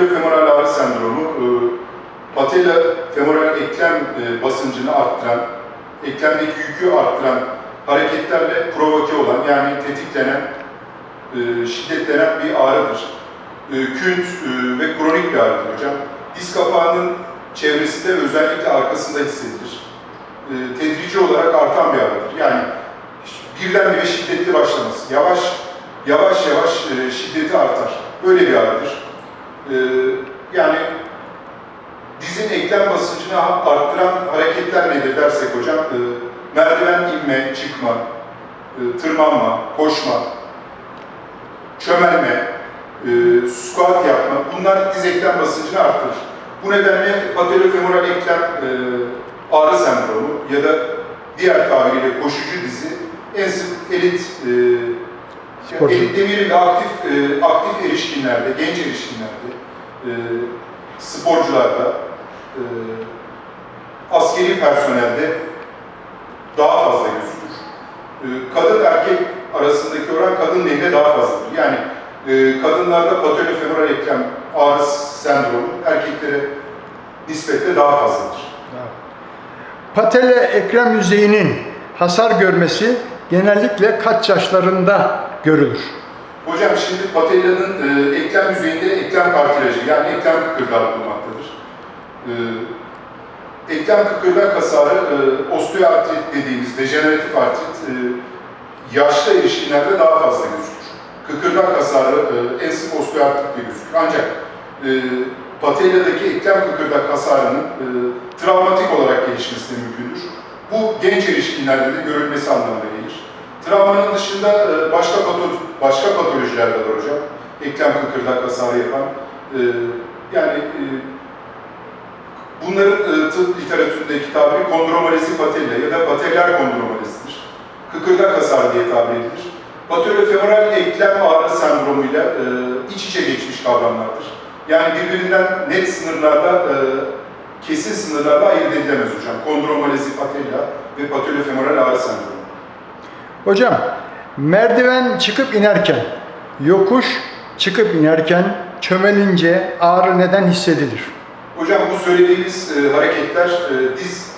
patelofemoral ağrı sendromu, e, patella femoral eklem e, basıncını arttıran, eklemdeki yükü arttıran hareketlerle provoke olan yani tetiklenen, e, şiddetlenen bir ağrıdır. E, künt e, ve kronik bir ağrıdır hocam. Diz kapağının çevresinde özellikle arkasında hissedilir. E, tedrici olarak artan bir ağrıdır. Yani birdenbire şiddetli başlaması. Yavaş yavaş yavaş e, şiddeti artar. Böyle bir ağrıdır. E, yani dizin eklem basıncını arttıran hareketler nedir dersek hocam, e, merdiven inme, çıkma, e, tırmanma, koşma, çömelme, e, squat yapma, bunlar diz eklem basıncını arttırır. Bu nedenle patelofemoral eklem e, ağrı sendromu ya da diğer tabiriyle koşucu dizi en sık elit e, Sporcu. elit demeyelim de aktif, e, aktif erişkinlerde, genç erişkinlerde, e, sporcularda, e, askeri personelde daha fazla gözükür. E, kadın erkek arasındaki oran kadın lehine daha fazladır. Yani e, kadınlarda patelofemoral eklem ağrısı sendromu erkeklere nispetle daha fazladır. Patella eklem yüzeyinin hasar görmesi genellikle kaç yaşlarında görülür? Hocam şimdi patellanın e, eklem yüzeyinde eklem kartilajı yani eklem kıkırdağı bulunmaktadır. E, eklem kıkırdak hasarı e, osteoartrit dediğimiz dejeneratif artrit e, yaşlı erişkinlerde daha fazla gözükür. Kıkırdak hasarı e, en sık osteoartritte gözükür. Ancak e, patelladaki eklem kıkırdak hasarının e, travmatik olarak gelişmesi de mümkündür. Bu genç erişkinlerde de görülmesi anlamına gelir. Travmanın dışında e, başka pato başka patolojiler de var hocam. Eklem kıkırdak hasarı yapan. e, yani e, bunların tıp literatüründeki tabiri kondromalezi patella ya da patellar kondromalezidir. Kıkırdak hasarı diye tabir edilir. Patelofemoral eklem ağrı sendromuyla iç içe geçmiş kavramlardır. Yani birbirinden net sınırlarla, e, kesin sınırlarla ayırt edilemez hocam. Kondromalezi patella ve patelofemoral ağrı sendromu. Hocam, merdiven çıkıp inerken, yokuş çıkıp inerken çömelince ağrı neden hissedilir? Hocam bu söylediğimiz e, hareketler e, diz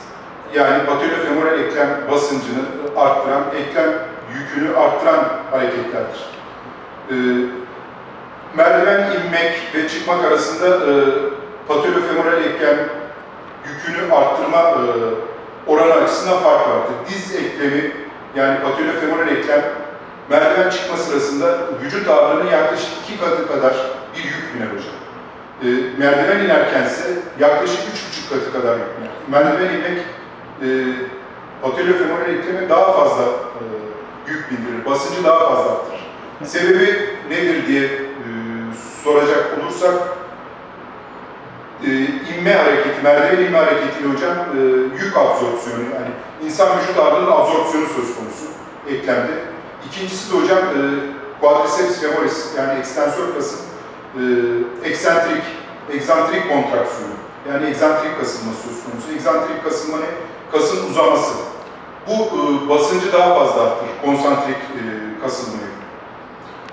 yani patelofemoral eklem basıncını arttıran, eklem yükünü arttıran hareketlerdir. E, merdiven inmek ve çıkmak arasında e, patelofemoral eklem yükünü arttırma e, oranı açısından fark vardır. Diz eklemi yani patelofemoral eklem merdiven çıkma sırasında vücut ağırlığının yaklaşık iki katı kadar bir yük biner hocam. E, merdiven inerkense yaklaşık üç buçuk katı kadar yük biner. Merdiven inmek e, patelofemoral ekleme daha fazla e, yük bindirir, basıncı daha fazla arttırır. Sebebi nedir diye e, soracak olursak e, inme hareketi, merdiven inme hareketiyle hocam e, yük absorpsiyonu yani insan vücut ağırlığının absorpsiyonu söz konusu eklemde. İkincisi de hocam e, quadriceps femoris yani ekstensör kasın e, eksentrik, egzantrik kontraksiyonu yani egzantrik kasılması söz konusu. Egzantrik kasılma ne? Kasın uzaması. Bu e, basıncı daha fazla arttırır, konsantrik e, kasılmayı.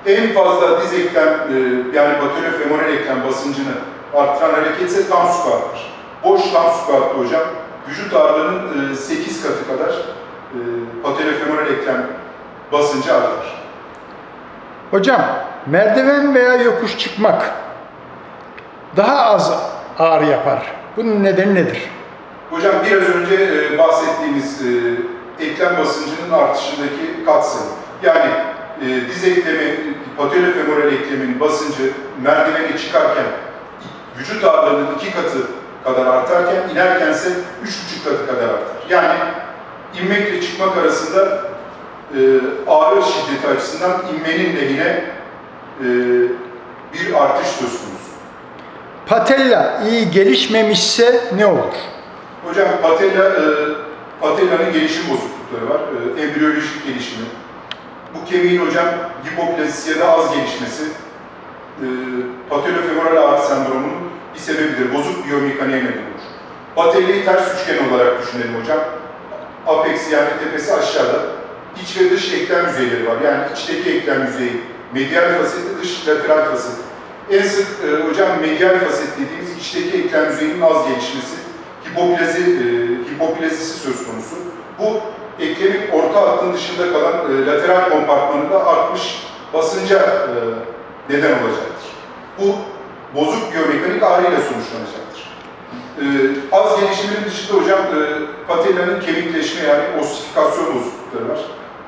En fazla diz eklem e, yani patelofemoral eklem basıncını arttıran hareket ise tam squat'tır. Boş tam squat'ta hocam vücut ağırlığının e, 8 katı kadar e, patelofemoral eklem basıncı artar. Hocam, merdiven veya yokuş çıkmak daha az ağrı yapar. Bunun nedeni nedir? Hocam biraz önce e, bahsettiğimiz e, eklem basıncının artışındaki katsayı. Yani e, diz eklemi, patelofemoral eklemin basıncı merdiveni çıkarken vücut ağırlığının iki katı kadar artarken inerkense üç buçuk katı kadar artar. Yani inmekle çıkmak arasında e, ağrı şiddeti açısından inmenin lehine e, bir artış söz konusu. Patella iyi gelişmemişse ne olur? Hocam patella, e, patellanın gelişim bozuklukları var. E, embriyolojik gelişimi. Bu kemiğin hocam hipoplazisi ya da az gelişmesi e, patelofemoral ağrı sendromunun bir sebebidir. Bozuk biyomekaniğe neden olur. Patellayı ters üçgen olarak düşünelim hocam. Apex yani tepesi aşağıda. İç ve dış eklem yüzeyleri var. Yani içteki eklem yüzeyi medial faseti, dış lateral faset. En sık e, hocam medial faset dediğimiz içteki eklem yüzeyinin az gelişmesi, hipoplazi, e, hipoplazisi söz konusu. Bu eklemin orta hattın dışında kalan e, lateral kompartmanında artmış basınca e, neden olacaktır. Bu bozuk biyomekanik ağrıyla sonuçlanacaktır. E, az gelişimin dışında hocam e, patellanın kemikleşme yani ossifikasyon bozuklukları var.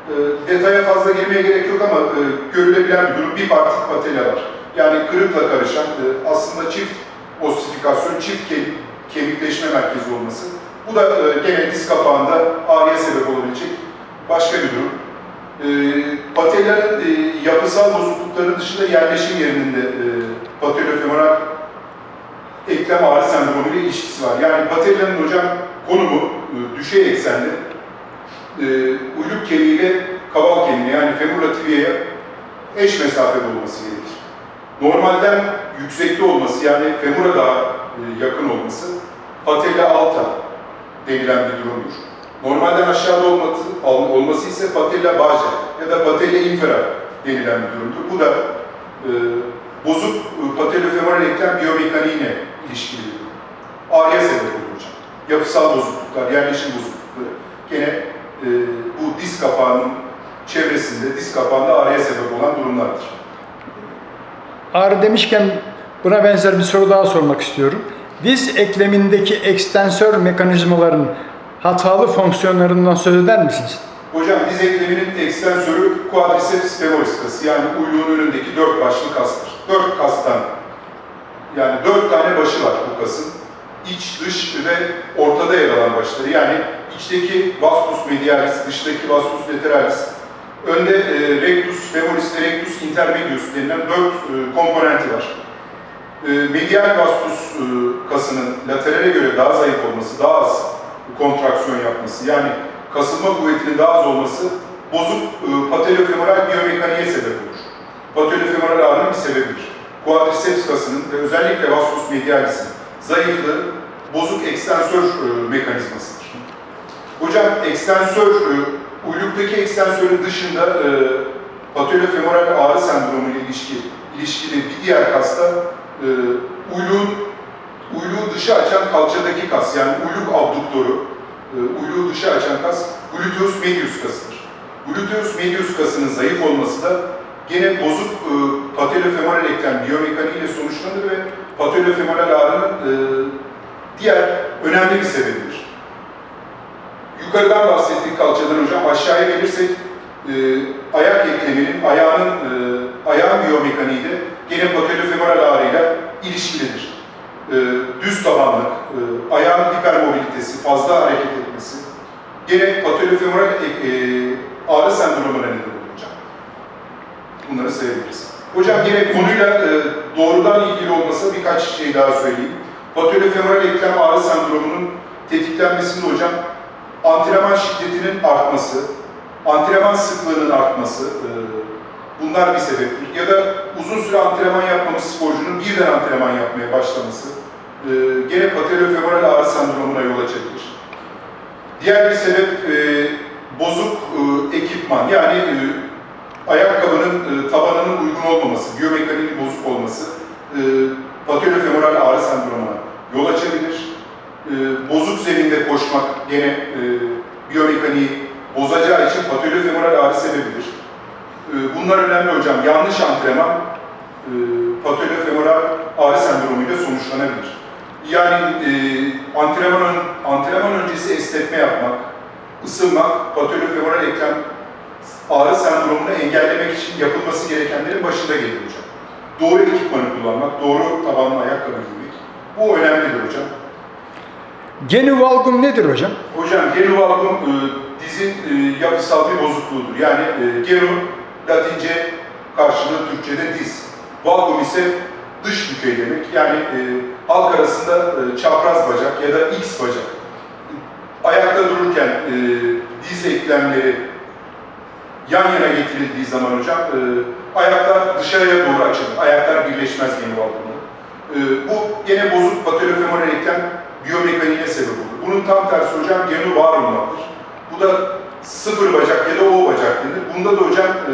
E, detaya fazla girmeye gerek yok ama e, görülebilen bir durum bir partik patella var. Yani kırıkla karışan e, aslında çift ossifikasyon, çift ke- kemikleşme merkezi olması. Bu da e, gene diz kapağında ağrıya sebep olabilecek başka bir durum. E, patellanın e, yapısal bozuklukları dışında yerleşim yerinin de e, patelofemoral eklem ağrı sendromu ile ilişkisi var. Yani patellanın hocam konumu e, düşey eksenli e, uyluk kemiğiyle kaval kemiğine yani femurla tibia'ya eş mesafede olması gerekir. Normalden yüksekte olması yani femura daha e, yakın olması patella alta denilen bir durumdur. Normalden aşağıda olması, olması ise patella baja ya da patella infera denilen bir durumdur. Bu da e, bozuk e, patellofemoral eklem biyomekaniğine ilişkili bir durum. Ağrıya sebep olur hocam. Yapısal bozukluklar, yerleşim bozuklukları gene e, bu diz kapağının çevresinde, diz kapağında ağrıya sebep olan durumlardır. Ağrı demişken buna benzer bir soru daha sormak istiyorum. Diz eklemindeki ekstensör mekanizmaların hatalı fonksiyonlarından söz eder misiniz? Hocam diz ekleminin ekstensörü quadriceps femoris kası yani uyluğun önündeki dört başlı kastır. Dört kastan yani dört tane başı var bu kasın. İç, dış ve ortada yer alan başları. Yani içteki vastus medialis, dıştaki vastus lateralis. Önde e, rectus femoris ve rectus intermedius denilen dört e, komponenti var. E, medial vastus e, kasının laterale göre daha zayıf olması, daha az kontraksiyon yapması yani kasılma kuvvetinin daha az olması bozuk e, patelofemoral biyomekaniğe sebep olur. Patelofemoral ağrının bir sebebidir. Quadriceps kasının ve özellikle vastus medialis'in zayıflığı bozuk ekstensör e, mekanizmasıdır. Hocam ekstensör, e, uyluktaki ekstensörün dışında e, patelofemoral ağrı sendromu ile ilişki, ilişkili bir diğer kasta e, uyluğun uyluğu dışı açan kalçadaki kas yani uyluk abduktoru, e, uyluğu dışı açan kas gluteus medius kasıdır. Gluteus medius kasının zayıf olması da gene bozuk e, patelofemoral eklem biyomekaniği ile sonuçlanır ve patelofemoral ağrının e, diğer önemli bir sebebidir. Yukarıdan bahsettik kalçadan hocam. Aşağıya gelirsek e, ayak ekleminin, ayağının, e, ayağın biyomekaniği de gene patelofemoral ağrıyla ilişkilidir. E, düz tabanlık, e, ayağın hipermobilitesi, fazla hareket etmesi gene patelofemoral e, e, ağrı sendromuna neden olur. Bunları sayabiliriz. Hocam yine konuyla e, doğrudan ilgili olmasa birkaç şey daha söyleyeyim. Patelofemoral eklem ağrı sendromunun tetiklenmesinde hocam antrenman şiddetinin artması, antrenman sıklığının artması e, bunlar bir sebeptir. Ya da uzun süre antrenman yapmamış sporcunun birden antrenman yapmaya başlaması e, gene patelofemoral ağrı sendromuna yol açabilir. Diğer bir sebep e, bozuk e, ekipman yani e, ayakkabının e, tabanının uygun olmaması, biyomekaniğinin bozuk olması e, patelofemoral ağrı sendromuna yol açabilir. E, bozuk zeminde koşmak gene e, biyomekaniği bozacağı için patelofemoral ağrı sebebidir. E, bunlar önemli hocam. Yanlış antrenman e, patelofemoral ağrı sendromuyla sonuçlanabilir. Yani e, antrenman, antrenman öncesi esnetme yapmak, ısınmak, patelofemoral eklem ağrı sendromunu engellemek için yapılması gerekenlerin başında gelir hocam. Doğru ekipmanı kullanmak, doğru tabanlı ayakkabı giymek. Bu önemlidir hocam. Genu valgum nedir hocam? Hocam genu valgum e, dizin e, yapısal bir bozukluğudur. Yani e, genu Latince karşılığı Türkçe'de diz. Valgum ise dış bükey demek. Yani e, halk arasında e, çapraz bacak ya da X bacak. Ayakta dururken e, diz eklemleri yan yana getirildiği zaman hocam e, ayaklar dışarıya doğru açılır. Ayaklar birleşmez genu valgumda. E, bu gene bozuk patelofemoral eklem biyomekaniğine sebep olur. Bunun tam tersi hocam genu varumlardır. Bu da sıfır bacak ya da O bacak denir. Bunda da hocam e,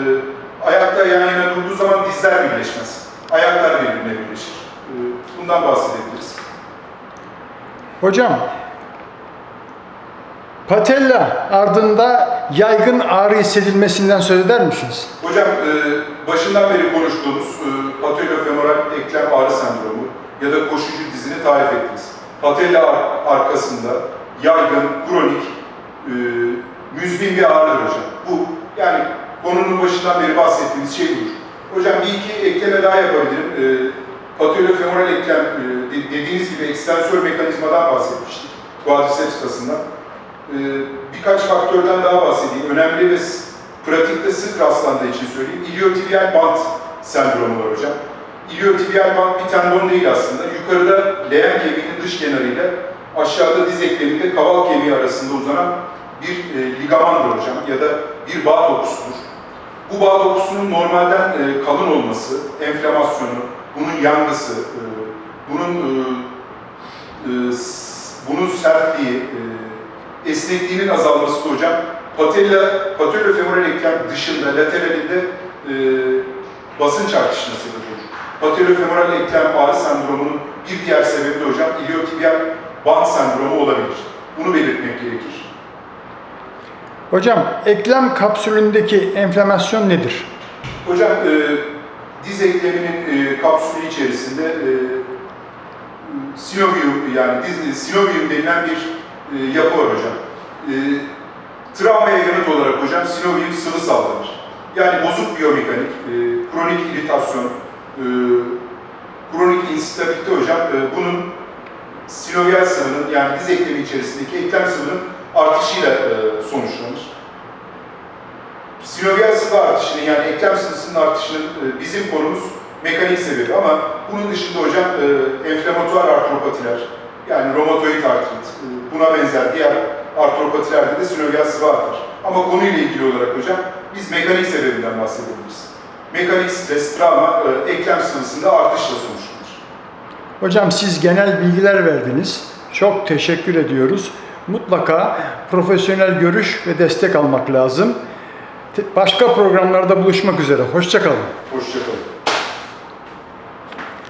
ayakta yan yana durduğu zaman dizler birleşmez. Ayaklar birbirine birleşir. E, bundan bahsedebiliriz. Hocam, patella ardında yaygın ağrı hissedilmesinden söz eder misiniz? Hocam e, başından beri konuştuğumuz e, patelofemoral eklem ağrı sendromu ya da koşucu dizini tarif ettiniz. Patella ar- arkasında yaygın, kronik, e, müzmin bir ağrıdır hocam. Bu yani konunun başından beri bahsettiğimiz şey budur. Hocam bir iki ekleme daha yapabilirim. E, patelofemoral eklem e, de- dediğiniz gibi ekstensör mekanizmadan bahsetmiştik. Quadriceps kasından. E, birkaç faktörden daha bahsedeyim. Önemli ve pratikte sık rastlandığı için söyleyeyim. İliotibial band sendromu var hocam. İliotibial band bir tendon değil aslında. Yukarıda leğen kemiğinin dış kenarıyla aşağıda diz ekleminde kaval kemiği arasında uzanan bir e, ligamandır hocam ya da bir bağ dokusudur. Bu bağ dokusunun normalden e, kalın olması, enflamasyonu, bunun yangısı, e, bunun e, e, bunun sertliği, e, esnekliğinin azalması da hocam patella, patellofemoral eklem dışında, lateralinde e, basınç artışına sebep olur. Patellofemoral eklem ağrı sendromunun bir diğer sebebi de hocam iliotibial band sendromu olabilir. Bunu belirtmek gerekir. Hocam, eklem kapsülündeki enflamasyon nedir? Hocam e, diz ekleminin e, kapsülü içerisinde e, sinovium yani diz, sinovium denilen bir e, yapı var hocam. E, travmaya yanıt olarak hocam sinovium sıvı sallanır. Yani bozuk biyomekanik, e, kronik iritasyon, e, kronik instabilite hocam e, bunun sinovial sıvının yani diz eklemi içerisindeki eklem sıvının artışıyla e, sonuçlanır. Sinovial sıvı artışının yani eklem sıvısının artışının e, bizim konumuz mekanik sebebi ama bunun dışında hocam e, enflamatuar artropatiler yani romatoid artrit, e, buna benzer diğer artropatilerde de sinovial sıvı artar. Ama konuyla ilgili olarak hocam biz mekanik sebebinden bahsedebiliriz. Mekanik stres, travma, e, eklem sıvısında artışla sonuçlanır. Hocam siz genel bilgiler verdiniz. Çok teşekkür ediyoruz. Mutlaka profesyonel görüş ve destek almak lazım. Başka programlarda buluşmak üzere. Hoşçakalın. Hoşçakalın.